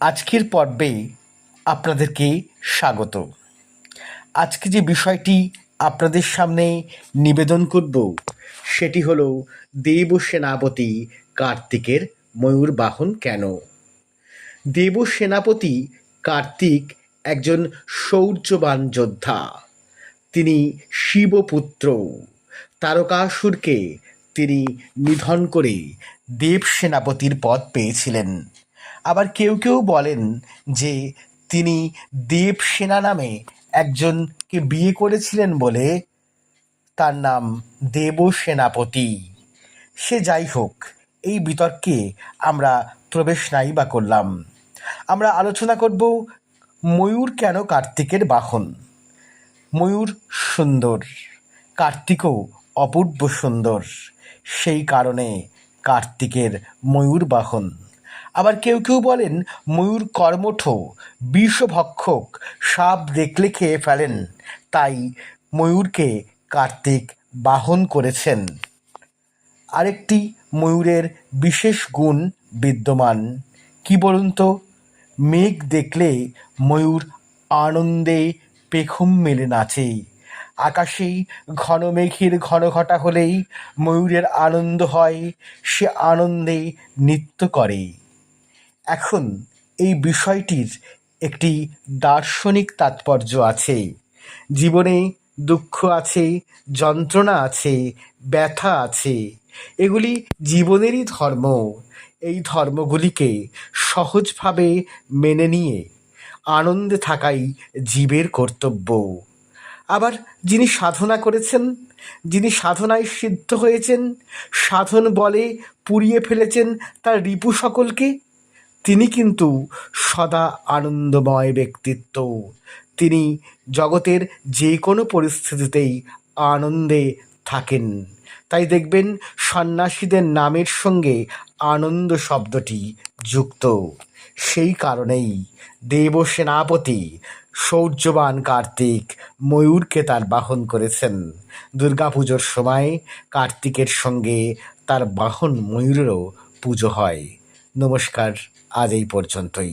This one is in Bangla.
আজকের পর্বে আপনাদেরকে স্বাগত। আজকে যে বিষয়টি আপনাদের সামনে নিবেদন করব, সেটি হলো দেব সেনাপতি কার্তিকের ময়ূর বাহন কেন? দেব সেনাপতি কার্তিক একজন শৌর্যবান যোদ্ধা। তিনি শিবপুত্র। তারকাসুরকে তিনি নিধন করে দেব সেনাপতির পদ পেয়েছিলেন। আবার কেউ কেউ বলেন যে তিনি দেব সেনা নামে একজনকে বিয়ে করেছিলেন বলে তার নাম দেব সেনাপতি সে যাই হোক, এই বিতর্কে আমরা প্রবেশ নাই বা করলাম। আমরা আলোচনা করব ময়ূর কেন কার্তিকের বাহন? ময়ূর সুন্দর, কার্তিকও অপূর্ব সুন্দর, সেই কারণে কার্তিকের ময়ূর বাহন। আবার কেউ কেউ বলেন, ময়ূর কর্মঠ, বিষভক্ষক, সাপ দেখলে খেয়ে ফেলেন। তাই ময়ূরকে কার্তিক বাহন করেছেন। আরেকটি ময়ূরের বিশেষ গুণ বিদ্যমান। কি বলুন তো? মেঘ দেখলে ময়ূর আনন্দে পেখম মেলে নাচে। আকাশেই ঘন মেঘের ঘন ঘটা হলেই ময়ূরের আনন্দ হয়, সে আনন্দে নৃত্য করে। এখন এই বিষয়টির একটি দার্শনিক তাৎপর্য আছে। জীবনে দুঃখ আছে, যন্ত্রণা আছে, ব্যথা আছে, এগুলি জীবনেরই ধর্ম। এই ধর্মগুলিকে সহজভাবে মেনে নিয়ে আনন্দে থাকাই জীবের কর্তব্য। আবার যিনি সাধনা করেছেন, যিনি সাধনায় সিদ্ধ হয়েছেন, সাধন বলে পুড়িয়ে ফেলেছেন তার রিপু সকলকে তিনি কিন্তু সদা আনন্দময় ব্যক্তিত্ব। তিনি জগতের যে কোনো পরিস্থিতিতেই আনন্দে থাকেন। তাই দেখবেন, সন্ন্যাসীদের নামের সঙ্গে আনন্দ শব্দটি যুক্ত। সেই কারণেই দেব সেনাপতি শৌর্যবান কার্তিক ময়ূরকে তার বাহন করেছেন। দুর্গাপুজোর সময় কার্তিকের সঙ্গে তার বাহন ময়ূরেরও পুজো হয়। নমস্কার আজ এই পর্যন্তই।